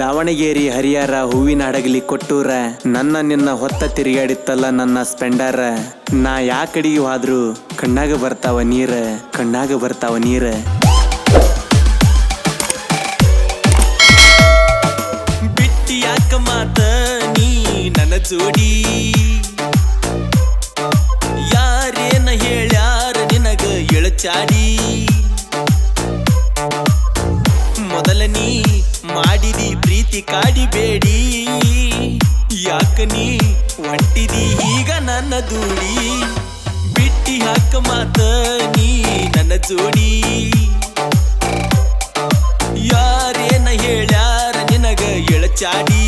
ದಾವಣಗೆರೆ ಹರಿಯಾರ ಹೂವಿನ ಹಡಗಲಿ ಕೊಟ್ಟೂರ, ನನ್ನ ನಿನ್ನ ಹೊತ್ತ ತಿರುಗಾಡಿತ್ತಲ್ಲ ನನ್ನ ಸ್ಪೆಂಡರ. ನಾ ಯಾ ಕಡೆಗೆ ಹೋದ್ರು ಕಣ್ಣಾಗ ಬರ್ತಾವ ನೀರ, ಕಣ್ಣಾಗ ಬರ್ತಾವ ನೀರ. ಬಿಟ್ಟಿ ಯಾಕ ಮಾತ ನೀ ನನ್ನ ಜೋಡಿ. ಪ್ರೀತಿ ಕಾಡಿಬೇಡಿ. ಯಾಕ ನೀ ಹೊಂಟಿದಿ? ಈಗ ನನ್ನ ದೂಡಿ ಬಿಟ್ಟಿ ಹಾಕ ಮಾತ ನೀ ನನ್ನ ಜೋಡಿ. ಯಾರೇನ ಹೇಳ್ಯಾರ ನಿನಗ ಎಳಚಾಡಿ.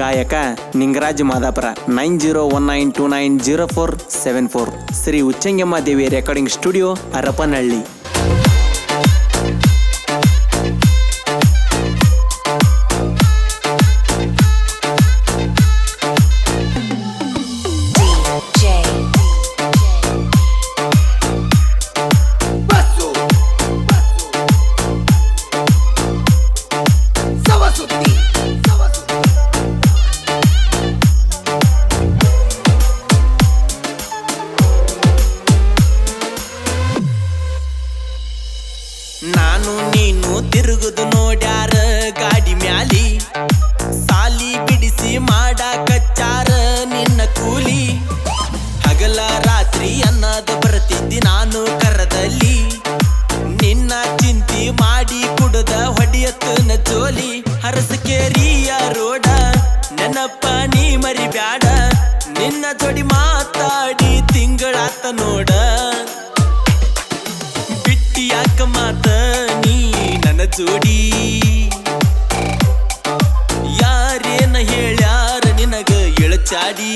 ಗಾಯಕ Ningaraj Madapura, nine zero one nine two nine zero four seven four. Shri Ucchangamma Devi recording studio Harapanahalli ಹಗಲ ರಾತ್ರಿ ಅನ್ನದ ಬರ್ತಿದ್ದಿ ನಾನು ಕರದಲ್ಲಿ. ನಿನ್ನ ಚಿಂತಿ ಮಾಡಿ ಕುಡದ ಹೊಡಿಯತ್ತನ ಜೋಲಿ ಹರಸಕೇರಿಯ ರೋಡ, ನೆನಪ ನೀ ಮರಿಬ್ಯಾಡ. ನಿನ್ನ ಜೋಡಿ ಮಾತಾಡಿ ತಿಂಗಳಾತ ನೋಡ. ಬಿಟ್ಟಿ ಯಾಕ ಮಾತ ನೀ ನನ್ನ ಜೋಡಿ. ಯಾರೇನ ಹೇಳ್ಯಾರ ನಿನಗ ಎಳಚಾಡಿ.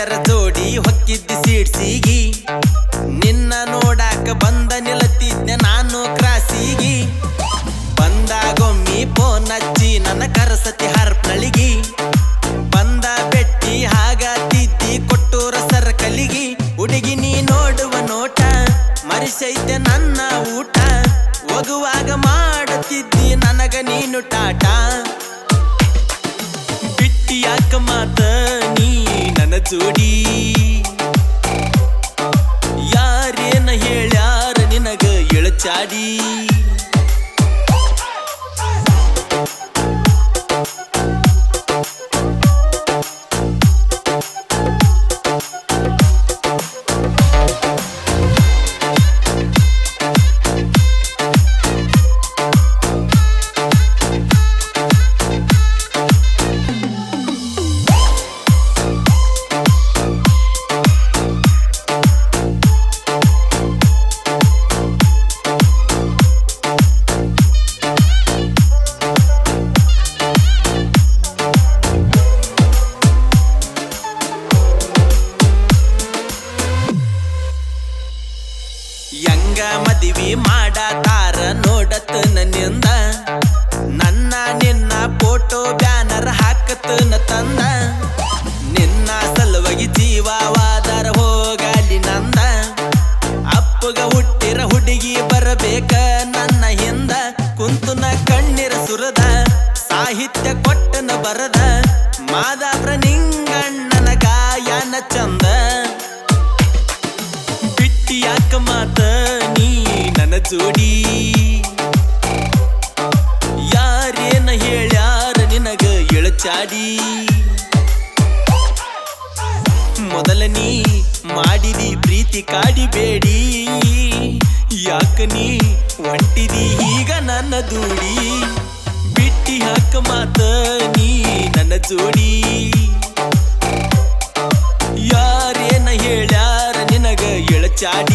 ಗೆಳತರ ಜೋಡಿ ಹೊಕ್ಕಿದ್ದಿ ಸೀಡ್ಸಿಗಿ. ನಿನ್ನ ನೋಡಾಕ ಬಂದ ನಿಲತಿದ್ದೆ ನಾನು ಕ್ರಾಸಿಗಿ. ಬಂದಾಗೊಮ್ಮಿ ಫೋನ್ ಹಚ್ಚಿ ನನ್ನ ಕರಸತಿ ಹರ್ಪಳಿಗಿ ಬಂದ ಬೆಟ್ಟಿ ಹಾಗ ತಿದ್ದಿ ಕೊಟ್ಟೂರ ಸರಕಲಿಗಿ. ಹುಡುಗಿ ನೀ ನೋಡುವ ನೋಟ, ಮರಿಸೈತೆ ನನ್ನ ಊಟ. ಹೋಗುವಾಗ ಮಾಡುತ್ತಿದ್ದಿ ನನಗ ನೀನು ಟಾಟಾ. ಬಿಟ್ಟಿ ಯಾಕ ನನ್ನ ಜೋಡಿ. ಯಾರೇನ ಹೇಳ್ಯಾರ ನಿನಗ ಎಳಚಾಡಿ? ಯಂಗ ಮದಿವಿ ಮಾಡತಾರ ನೋಡತ್ ನನ್ನಿಂದ. ನನ್ನ ನಿನ್ನ ಫೋಟೋ ಬ್ಯಾನರ್ ಹಾಕತನ ತಂದ. ನಿನ್ನ ಸಲುವಾಗಿ ಜೀವವಾದರ ಹೋಗಲಿ ನಂದ. ಅಪ್ಪಗ ಹುಟ್ಟಿರ ಹುಡುಗಿ ಬರಬೇಕ ನನ್ನ ಹಿಂದ. ಕುಂತುನ ಕಣ್ಣಿರ ಸುರದ, ಸಾಹಿತ್ಯ ಕೊಟ್ಟನ ಬರದ. ಮಾದಾಪ್ರ ನಿಂಗಣ್ಣನ ಗಾಯನ ಚಂದ. ಬಿಟ್ಟಿ ಯಾಕ ಮಾತ ಜೋಡಿ. ಯಾರೇನ ಹೇಳ್ಯಾರ ನಿನಗ ಎಳಚಾಡಿ. ಮೊದಲ ನೀ ಮಾಡಿದಿ ಪ್ರೀತಿ ಕಾಡಿಬೇಡಿ ಯಾಕ ನೀ ಈಗ ನನ್ನ ದೂಡಿ. ಬಿಟ್ಟಿ ಹಾಕ ಮಾತ ನೀ ನನ್ನ ಜೋಡಿ. ಯಾರೇನ ಹೇಳ್ಯಾರ ನಿನಗ ಎಳಚಾಡಿ.